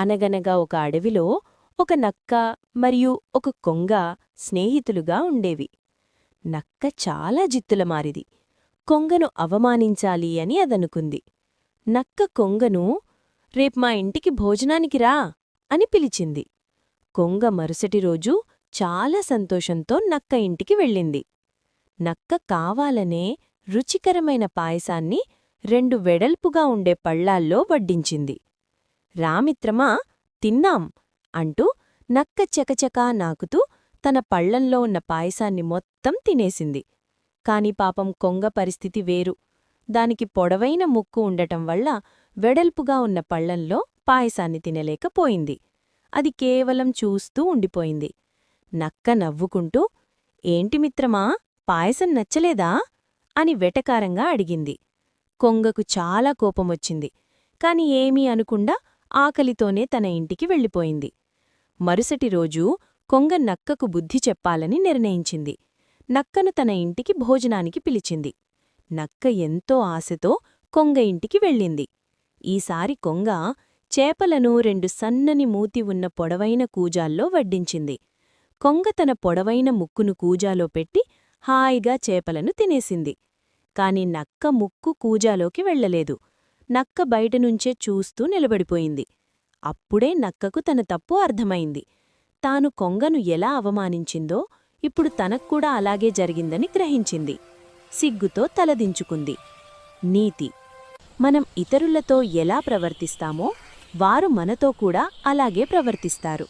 అనగనగా ఒక అడవిలో ఒక నక్క మరియు ఒక కొంగ స్నేహితులుగా ఉండేవి. నక్క చాలా జిత్తులమారిది కొంగను అవమానించాలి అని అదనుకుంది. నక్క కొంగను రేపు మా ఇంటికి భోజనానికి రా అని పిలిచింది. కొంగ మరుసటి రోజు చాలా సంతోషంతో నక్క ఇంటికి వెళ్ళింది. నక్క కావాలనే రుచికరమైన పాయసాన్ని రెండు వెడల్పుగా ఉండే పళ్ళాల్లో వడ్డించింది. రామిత్రమా తిన్నాం అంటూ నక్క చకచకా నాకుతూ తన పళ్ళంలో ఉన్న పాయసాన్ని మొత్తం తినేసింది. కాని పాపం కొంగ పరిస్థితి వేరు. దానికి పొడవైన ముక్కు ఉండటం వల్ల వెడల్పుగా ఉన్న పళ్ళంలో పాయసాన్ని తినలేకపోయింది. అది కేవలం చూస్తూ ఉండిపోయింది. నక్క నవ్వుకుంటూ ఏంటి మిత్రమా పాయసం నచ్చలేదా? అని వెటకారంగా అడిగింది. కొంగకు చాలా కోపమొచ్చింది. కాని ఏమీ అనుకుండా ఆకలితోనే తన ఇంటికి వెళ్ళిపోయింది. మరుసటి రోజు కొంగ నక్కకు బుద్ధి చెప్పాలని నిర్ణయించింది. నక్కను తన ఇంటికి భోజనానికి పిలిచింది. నక్క ఎంతో ఆశతో కొంగ ఇంటికి వెళ్ళింది. ఈసారి కొంగ చేపలను రెండు సన్నని మూతి ఉన్న పొడవైన కూజాల్లో వడ్డించింది. కొంగ తన పొడవైన ముక్కును కూజాలో పెట్టి హాయిగా చేపలను తినేసింది. కాని నక్క ముక్కు కూజాలోకి వెళ్ళలేదు. నక్క బయటనుంచే చూస్తూ నిలబడిపోయింది. అప్పుడే నక్కకు తన తప్పు అర్థమైంది. తాను కొంగను ఎలా అవమానించిందో ఇప్పుడు తనక్కూడా అలాగే జరిగిందని గ్రహించింది. సిగ్గుతో తలదించుకుంది నీతి మనం ఇతరులతో ఎలా ప్రవర్తిస్తామో వారు మనతో కూడా అలాగే ప్రవర్తిస్తారు.